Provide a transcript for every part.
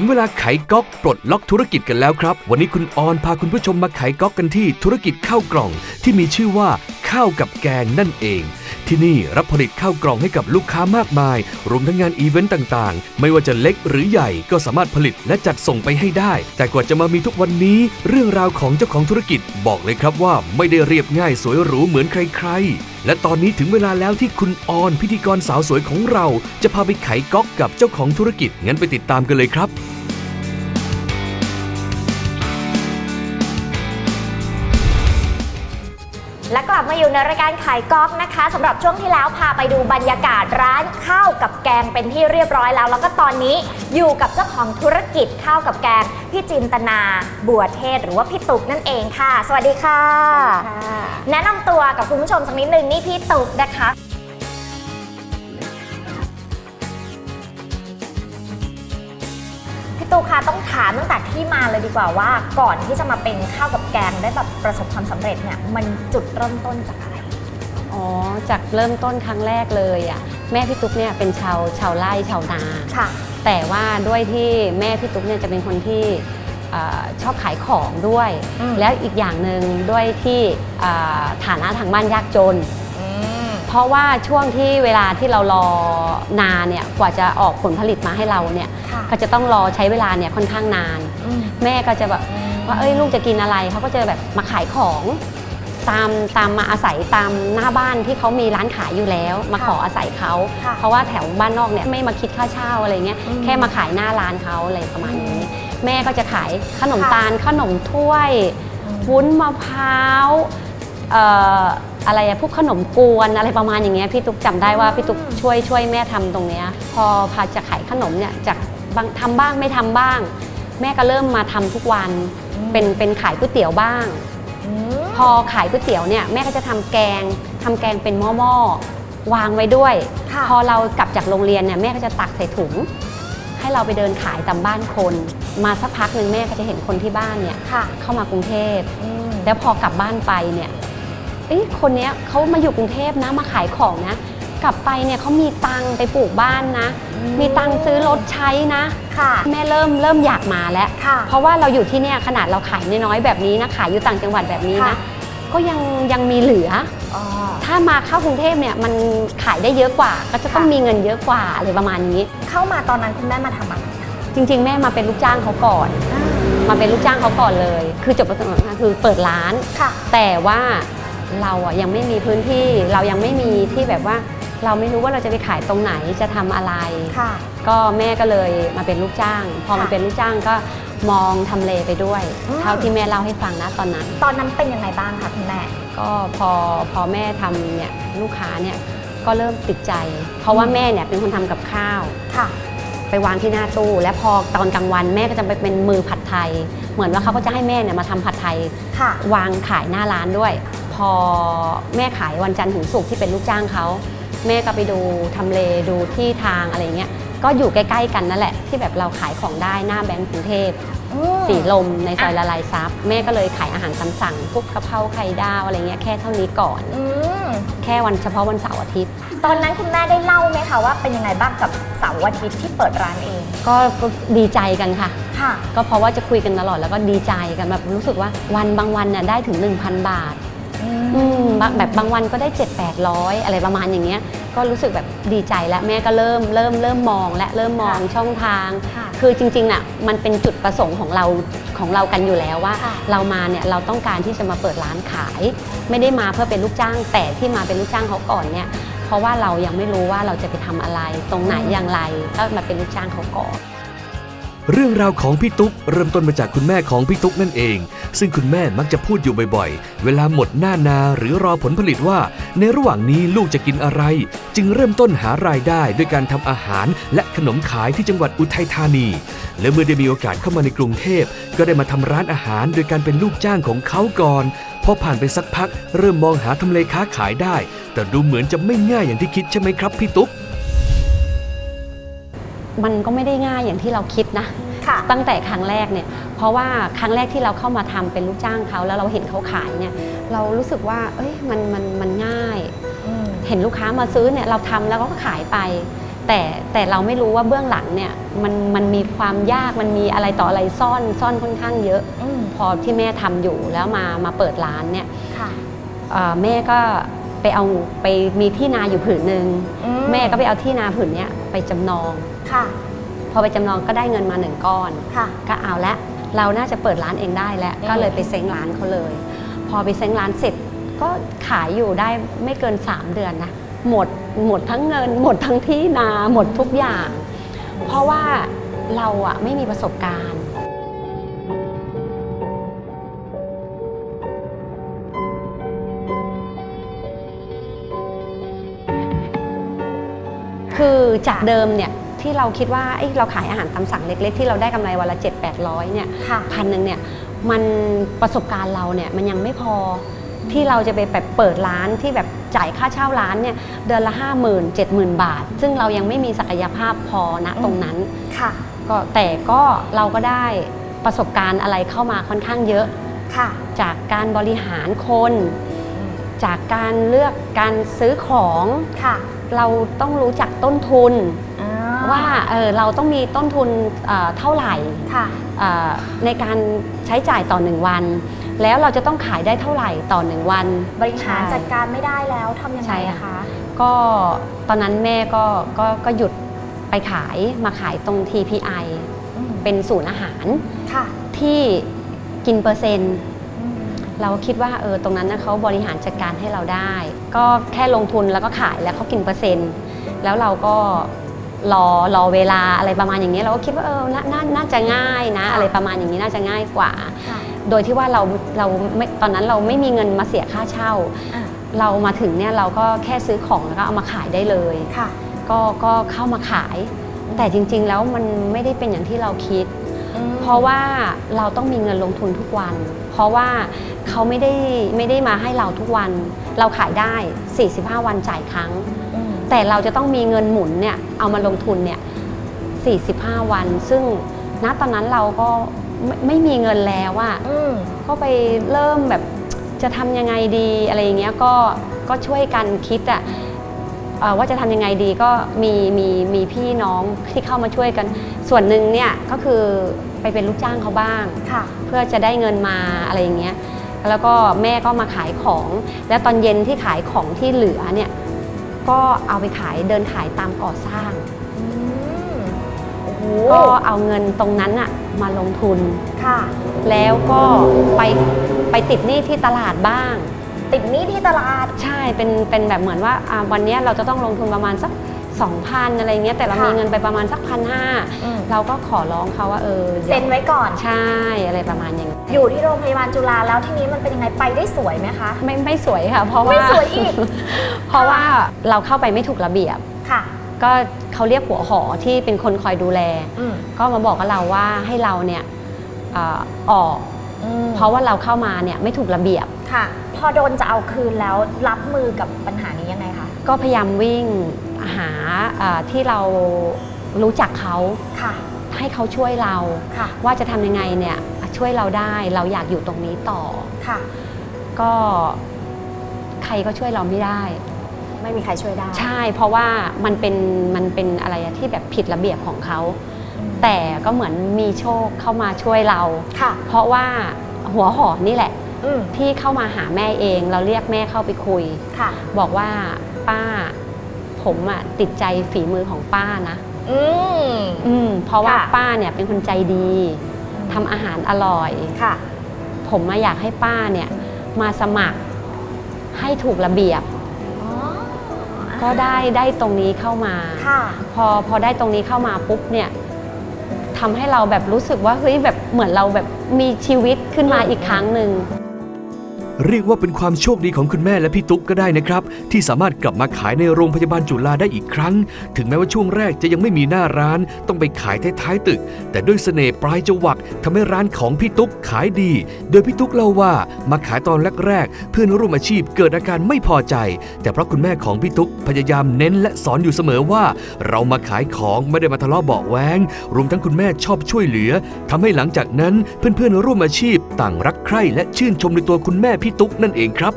ถึงเวลาไขก๊อกปลดล็อกธุรกิจกันแล้วครับ วันนี้คุณออนพาคุณผู้ชมมาไขก๊อกกันที่ธุรกิจข้าวกล่อง ที่มีชื่อว่าข้าวกับแกงนั่นเอง ที่นี่รับผลิตข้าวกล่องให้กับลูกค้ามากมาย รวมทั้งงานอีเวนต์ต่างๆ ไม่ว่าจะเล็กหรือใหญ่ก็สามารถผลิตและจัดส่งไปให้ได้ แต่กว่าจะมามีทุกวันนี้ เรื่องราวของเจ้าของธุรกิจบอกเลยครับว่าไม่ได้เรียบง่ายสวยหรูเหมือนใครๆ และตอนนี้ถึงเวลาแล้วที่คุณออนพิธีกรสาวสวยของเรา จะพาไปไขก๊อกกับเจ้าของธุรกิจงั้นไปติดตามกันเลยครับ และกลับมาอยู่ในรายการขายก๊อกนะคะสำหรับช่วงที่แล้วพาไปดูบรรยากาศร้านข้าวกับแกงเป็นที่เรียบร้อยแล้ว แล้วก็ตอนนี้อยู่กับเจ้าของธุรกิจข้าวกับแกงพี่จินตนาบัวเทศ หรือว่าพี่ตุกนั่นเองค่ะ สวัสดีค่ะ แนะนำตัวกับคุณผู้ชมสักนิดหนึ่งนี่พี่ตุกนะคะ พี่ตูคะต้องถามตั้งแต่ที่มาเลยดีกว่าว่า ก่อนที่จะมาเป็นข้าวกับแกงได้แบบประสบความสำเร็จเนี่ยมันจุดเริ่มต้นจากอะไร อ๋อ จากเริ่มต้นครั้งแรกเลยอะแม่พี่ตุ๊กเนี่ยเป็นชาวชาวไร่ชาวนา ค่ะ แต่ว่าด้วยที่แม่พี่ตุ๊กเนี่ยจะเป็นคนที่เอ่อชอบขายของด้วย อืม แล้วอีกอย่างหนึ่งด้วยที่เอ่อฐานะทางบ้านยากจนอืม เพราะว่าช่วงที่เวลาที่เรารอนาเนี่ยกว่าจะออกผลผลิตมาให้เราเนี่ยค่ะก็จะต้องรอใช้เวลาเนี่ยค่อนข้างนาน อืม แม่ก็จะแบบว่าเอ้ยลูกจะกินอะไรเขาก็จะแบบมาขายของตามตามมาอาศัยตามหน้าบ้านที่เขามีร้านขายอยู่แล้ว มาค่ะขออาศัยเขา ค่ะเพราะว่าแถวบ้านนอกเนี่ยไม่มาคิดค่าเช่าอะไรเงี้ยอืมแค่มาขายหน้าร้านเขาอะไรประมาณนี้ แม่ก็จะขายขนมค่ะ ตาลขนมถ้วยอืมวุ้นมะพร้าวเอ่ออะไรอะพวกขนมกวนอะไรประมาณอย่างเงี้ยพี่ตุ๊กจำได้ว่าพี่ตุ๊กช่วยช่วยแม่ทำตรงเนี้ยพอพาจะขายขนมเนี่ยจากบางทำบ้างไม่ทำบ้าง แม่ก็เริ่มมาทำทุกวันอืมเป็นเป็นขายก๋วยเตี๋ยวบ้างอืมพอขายก๋วยเตี๋ยวเนี่ยแม่ก็จะทำแกงทำแกงเป็นหม้อๆวางไว้ด้วยค่ะพอเรากลับจากโรงเรียนเนี่ยแม่ก็จะตักใส่ถุง ให้เราไปเดินขายตามบ้านคน มาสักพักหนึ่งแม่ก็จะเห็นคนที่บ้านเนี่ยค่ะเข้ามากรุงเทพอืมแล้วพอกลับบ้านไปเนี่ย เอ้ยคนเนี้ยเขามาอยู่กรุงเทพนะมาขายของนะ กลับไปเนี่ยเขามีตังค์ไปปลูกบ้านนะ มีตังค์ซื้อรถใช้นะ ค่ะ แม่เริ่มเริ่มอยากมาแล้ว ค่ะ เพราะว่าเราอยู่ที่เนี่ยขนาดเราขายน้อยๆแบบนี้นะขายอยู่ต่างจังหวัดแบบนี้ค่ะนะก็ยังยังมีเหลือ อ๋อ ถ้ามาเข้ากรุงเทพเนี่ยมันขายได้เยอะกว่า ก็จะต้องค่ะ มีเงินเยอะกว่าอะไรประมาณนี้ เข้ามาตอนนั้นคุณแม่มาทำอะไรคะจริง ๆ แม่มาเป็นลูกจ้างเขาก่อน มาเป็นลูกจ้างเขาก่อนเลย คือจบประสบการณ์คือเปิดร้าน ค่ะ แต่ว่า เราอะยังไม่มีพื้นที่ เรายังไม่มีที่แบบว่า เราไม่รู้ว่าเราจะไปขายตรงไหนจะทำอะไรค่ะก็แม่ก็เลยมาเป็นลูกจ้าง พอมาค่ะเป็นลูกจ้างก็มองทำเลไปด้วยอืมเท่าที่แม่เล่าให้ฟังนะตอนนั้น ตอนนั้นเป็นยังไงบ้างคะคุณแม่ ก็พอพอแม่ทำเนี่ยลูกค้าเนี่ยก็เริ่มติดใจ เพราะว่าแม่เนี่ยเป็นคนทำกับข้าวค่ะ ไปวางที่หน้าตู้ และพอตอนกลางวันแม่ก็จะไปเป็นมือผัดไทย เหมือนว่าเขาก็จะให้แม่เนี่ยมาทำผัดไทยค่ะวางขายหน้าร้านด้วยพ อแม่ขายวันจันทร์ถึงศุกร์ที่เป็นลูกจ้างเขาแม่ก็ไปดูทำเลดูที่ทางอะไรเงี้ยก็อยู่ใกล้ๆกันนั่นแหละ ที่แบบเราขายของได้หน้าแบงก์กรุงเทพอืมสีลมในซอยละลายซับแม่ก็เลยขายอาหารตามสั่งพวกกะเพราไข่ดาวอะไรเงี้ยแค่เท่านี้ก่อนอืมแค่วันเฉพาะวันเสาร์อาทิตย์ ตอนนั้นคุณแม่ได้เล่าไหมคะว่าเป็นยังไงบ้างกับเสาร์อาทิตย์ที่เปิดร้านเอง ก็ก็ดีใจกันค่ะค่ะ ก็เพราะว่าจะคุยกันตลอดแล้วก็ดีใจกันแบบรู้สึกว่าวันบางวันน่ะได้ถึง 1,000 บาท อืมบางแบบบางวันก็ได้ 7 8 0 0 อะไรประมาณอย่างเงี้ย ก็รู้สึกแบบดีใจแล้วแม่ก็เริ่มเริ่มเริ่มมองและเริ่มมองค่ะช่องทาง ค่ะคือจริงๆน่ะมันเป็นจุดประสงค์ของเราของเรากันอยู่แล้วว่า ค่ะ เรามาเนี่ยเราต้องการที่จะมาเปิดร้านขาย ไม่ได้มาเพื่อเป็นลูกจ้าง แต่ที่มาเป็นลูกจ้างเขาก่อนเนี่ย เพราะว่าเรายังไม่รู้ว่าเราจะไปทำอะไร ตรงไหนอย่างไรก็มาเป็นลูกจ้างเขาก่อน เรื่องราวของพี่ตุ๊กเริ่มต้นมาจากคุณแม่ของพี่ตุ๊กนั่นเอง ซึ่งคุณแม่มักจะพูดอยู่บ่อยๆ เวลาหมดหน้านาหรือรอผลผลิตว่า ในระหว่างนี้ลูกจะกินอะไร จึงเริ่มต้นหารายได้ด้วยการทำอาหาร และขนมขายที่จังหวัดอุทัยธานี และเมื่อได้มีโอกาสเข้ามาในกรุงเทพ ก็ได้มาทำร้านอาหารโดยการเป็นลูกจ้างของเขาก่อนพอผ่านไปสักพัก เริ่มมองหาทำเลค้าขายได้ แต่ดูเหมือนจะไม่ง่ายอย่างที่คิดใช่ไหมครับพี่ตุ๊ก มันก็ไม่ได้ง่ายอย่างที่เราคิดนะค่ะตั้งแต่ครั้งแรกเนี่ย เพราะว่าครั้งแรกที่เราเข้ามาทำเป็นลูกจ้างเขาแล้วเราเห็นเขาขายเนี่ย เรารู้สึกว่า เอ้ยมันมันมันง่ายอืมเห็นลูกค้ามาซื้อเนี่ยเราทำแล้วก็ขายไป แต่แต่เราไม่รู้ว่าเบื้องหลังเนี่ยมันมันมีความยากมันมีอะไรต่ออะไรซ่อนซ่อนค่อนข้างเยอะอืมพอที่แม่ทำอยู่แล้วมามาเปิดร้านเนี่ยค่ะเอ่อแม่ก็ไปเอาไปมีที่นาอยู่ผืนหนึ่งอืแม่ก็ไปเอาที่นาผืนเนี้ยไปจำนอง ค่ะ พอไปจำนองก็ได้เงินมาหนึ่งก้อน ค่ะ ก็เอาละเราน่าจะเปิดร้านเองได้แล้วอืมก็เลยไปเซ้งร้านเขาเลย พอไปเซ้งร้านเสร็จก็ขายอยู่ได้ไม่เกิน 3 เดือนนะ หมดหมดทั้งเงิน หมดทั้งที่นาหมดทุกอย่าง เพราะว่าเราอะไม่มีประสบการณ์คือจากเดิมเนี่ย ที่เราคิดว่าเอ้ยเราขายอาหารตามสั่งเล็ก ๆ ที่เราได้กำไรวันละ 7 8 0 0เนี่ยค่ะพันหนึ่งเนี่ยมันประสบการณ์เราเนี่ยมันยังไม่พอที่เราจะไปแบบเปิดร้านที่แบบจ่ายค่าเช่าร้านเนี่ยเดือนละ 5 0 0 0 0 7 0,000 บาท ซึ่งเรายังไม่มีศักยภาพพอนะตรงนั้นค่ะก็แต่ก็เราก็ได้ประสบการณ์อะไรเข้ามาค่อนข้างเยอะค่ะ จากการบริหารคน จากการเลือกการซื้อของค่ะ เราต้องรู้จักต้นทุนอ่ ว่าเออเราต้องมีต้นทุนเอ่อเท่าไหร่ค่ะเอ่อในการใช้จ่ายต่อหนึ่งวัน แล้วเราจะต้องขายได้เท่าไหร่ต่อหนึ่งวัน บริหารจัดการไม่ได้แล้วทำยังไงใช่อะค่ะคะก็ตอนนั้นแม่ก็ก็ก็หยุดไปขายมาขายตรง TPI อืมเป็นศูนย์อาหารค่ะที่กินเปอร์เซ็นต์อืมเราคิดว่าเออตรงนั้นนะเขาบริหารจัดการให้เราได้ ก็แค่ลงทุนแล้วก็ขายแล้วเขากินเปอร์เซ็นต์ แล้วเราก็ รอรอเวลาอะไรประมาณอย่างนี้ยเราก็คิดว่าเออนานาน่าจะง่ายนะ อะไรประมาณอย่างนี้น่าจะง่ายกว่าค่ะโดยที่ว่าเราเราไม่ตอนนั้นเราไม่มีเงินมาเสียค่าเช่าอะเรามาถึงเนี่ยเราก็แค่ซื้อของแล้วก็เอามาขายได้เลยค่ะก็ก็เข้ามาขาย แต่จริง ๆ แล้วมันไม่ได้เป็นอย่างที่เราคิดอืม เพราะว่าเราต้องมีเงินลงทุนทุกวัน เพราะว่าเขาไม่ได้ไม่ได้มาให้เราทุกวัน เราขายได้ 45 วันจ่ายครั้งอืมแต่เราจะต้องมีเงินหมุนเนี่ยเอามาลงทุนเนี่ย 45 วัน ซึ่งณตอนนั้นเราก็ไม่ไม่มีเงินแล้วอะอืมก็ไปเริ่มแบบจะทำยังไงดีอะไรอย่างเงี้ยก็ก็ช่วยกันคิดอะเอ่อ ว่าจะทำยังไงดีก็มีมีมีพี่น้องที่เข้ามาช่วยกัน ส่วนหนึ่งเนี่ยก็คือไปเป็นลูกจ้างเขาบ้างค่ะเพื่อจะได้เงินมาอะไรอย่างเงี้ยแล้วก็แม่ก็มาขายของ แล้วตอนเย็นที่ขายของที่เหลือเนี่ยก็เอาไปขายเดินขายตามก่อสร้างอืมโอ้โหก็เอาเงินตรงนั้นอะมาลงทุนค่ะ แล้วก็ไปไปติดหนี้ที่ตลาดบ้าง ติดหนี้ที่ตลาด ใช่เป็นเป็นแบบเหมือนว่าอ่าวันเนี้ยเราจะต้องลงทุนประมาณสัก2,000อะไรเงี้ยแต่เราค่ะมีเงินไปประมาณสักพันห้าอืม เราก็ขอร้องเขาว่าเออดี๋ยวเซ็นไว้ก่อน ใช่อะไรประมาณอย่างนี้อยู่ที่โรงพยาบาลจุฬาแล้วทีนี้มันเป็นยังไงไปได้สวยไหมคะ ไม่ไม่สวยค่ะ เพราะว่า ไม่สวยอีก เพราะว่าเราเข้าไปไม่ถูกระเบียบ ค่ะ ก็เขาเรียกหัวหอที่เป็นคนคอยดูแล อืมก็มาบอกกับเราว่าให้เราเนี่ยเอ่อออก อืมเพราะว่าเราเข้ามาเนี่ยไม่ถูกระเบียบ ค่ะ พอโดนจะเอาคืนแล้วรับมือกับปัญหานี้ยังไงคะ ก็พยายามวิ่งหาเอ่อที่เรารู้จักเขาค่ะ ให้เขาช่วยเราค่ะว่าจะทำยังไงเนี่ยช่วยเราได้เราอยากอยู่ตรงนี้ต่อค่ะ ก็ใครก็ช่วยเราไม่ได้ ไม่มีใครช่วยได้ ใช่ เพราะว่ามันเป็นมันเป็นอะไรอะที่แบบผิดระเบียบของเขาอืมแต่ก็เหมือนมีโชคเข้ามาช่วยเราค่ะเพราะว่าหัวหอนี่แหละอืม ที่เข้ามาหาแม่เอง เราเรียกแม่เข้าไปคุยค่ะบอกว่าป้าผมอะติดใจฝีมือของป้านะอืมอืมเพราะว่าค่ะป้าเนี่ยเป็นคนใจดีทำอาหารอร่อยค่ะ ผมมาอยากให้ป้าเนี่ย มาสมัครให้ถูกระเบียบอ๋อก็ได้ได้ตรงนี้เข้ามาค่ะพอพอได้ตรงนี้เข้ามาปุ๊บเนี่ยทำให้เราแบบรู้สึกว่าเฮ้ยแบบเหมือนเราแบบมีชีวิตขึ้นมาอีกครั้งหนึ่ง เรียกว่าเป็นความโชคดีของคุณแม่และพี่ตุ๊กก็ได้นะครับ ที่สามารถกลับมาขายในโรงพยาบาลจุฬาได้อีกครั้ง ถึงแม้ว่าช่วงแรกจะยังไม่มีหน้าร้าน ต้องไปขายท้ายๆตึก แต่ด้วยเสน่ห์ปลายจวักทำให้ร้านของพี่ตุ๊กขายดี โดยพี่ตุ๊กเล่าว่ามาขายตอนแรกๆเพื่อนร่วมอาชีพเกิดอาการไม่พอใจ แต่เพราะคุณแม่ของพี่ตุ๊กพยายามเน้นและสอนอยู่เสมอว่า เรามาขายของไม่ได้มาทะเลาะเบาแวงรวมทั้งคุณแม่ชอบช่วยเหลือทำให้หลังจากนั้นเพื่อนๆร่วมอาชีพ ต่างรักใคร่และชื่นชมในตัวคุณแม่พี่ตุ๊กนั่นเองครับ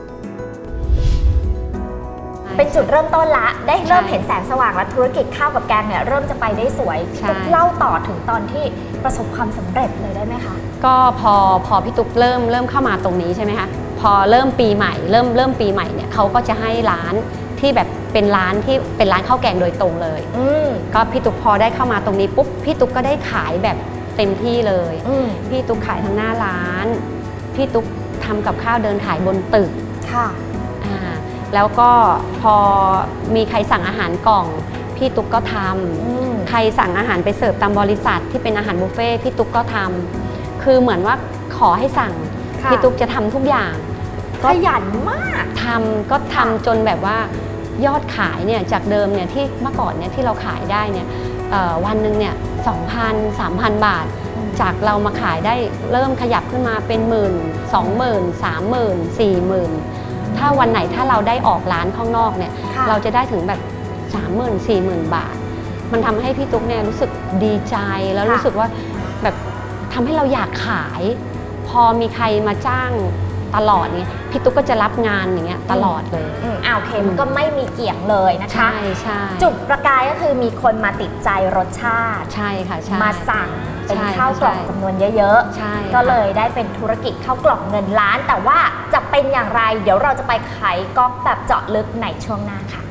เป็นจุดเริ่มต้นละ ได้เริ่มใช่เห็นแสงสว่างและธุรกิจข้าวกับแกงเนี่ยเริ่มจะไปได้สวยใช่ตุ๊กเล่าต่อถึงตอนที่ประสบความสำเร็จเลยได้ไหมคะ ก็พอพอพี่ตุ๊กเริ่มเริ่มเข้ามาตรงนี้ใช่ไหมคะพอเริ่มปีใหม่ เริ่มเริ่มปีใหม่เนี่ยเขาก็จะให้ร้านที่แบบเป็นร้านที่เป็นร้านข้าวแกงโดยตรงเลยอืมก็พี่ตุ๊กพอได้เข้ามาตรงนี้ปุ๊บพี่ตุ๊กก็ได้ขายแบบ เต็มที่เลยอืมพี่ตุ๊กขายทั้งหน้าร้าน พี่ตุ๊กทำกับข้าวเดินขายบนตึกค่ะอ่าแล้วก็พอมีใครสั่งอาหารกล่องพี่ตุ๊กก็ทำอืมใครสั่งอาหารไปเสิร์ฟตามบริษัทที่เป็นอาหารบุฟเฟ่ต์พี่ตุ๊กก็ทำคือเหมือนว่าขอให้สั่งค่ะพี่ตุ๊กจะทำทุกอย่างขยันมากทำก็ทำจนแบบว่ายอดขายเนี่ยจากเดิมเนี่ยที่เมื่อก่อนเนี่ยที่เราขายได้เนี่ยเอ่อ วันหนึ่งเนี่ยสองพันสามพันบาทอืมจากเรามาขายได้เริ่มขยับขึ้นมาเป็นหมื่นสองหมื่นสามหมื่นสี่หมื่นถ้าวันไหนถ้าเราได้ออกร้านข้างนอกเนี่ยค่ะเราจะได้ถึงแบบสามหมื่นสี่หมื่นบาท มันทำให้พี่ตุ๊กเนี่ยรู้สึกดีใจแล้วค่ะรู้สึกว่าแบบทำให้เราอยากขาย พอมีใครมาจ้าง ตลอดเนี่ยพี่ตุ๊กก็จะรับงานอย่างเงี้ยตลอดเลย อืมอ่าโอเคมันก็ไม่มีเกี่ยงเลยนะคะ ใช่ใช่จุดประกายก็คือมีคนมาติดใจรสชาติ ใช่ค่ะใช่ มาสั่งเป็นใช่ข้าวกล่องใช่ จำนวนเยอะใช่ๆ ก็เลยได้เป็นธุรกิจข้าวกล่องเงินล้าน แต่ว่าจะเป็นอย่างไร เดี๋ยวเราจะไปไขก๊อกแบบเจาะลึกในช่วงหน้าค่ะ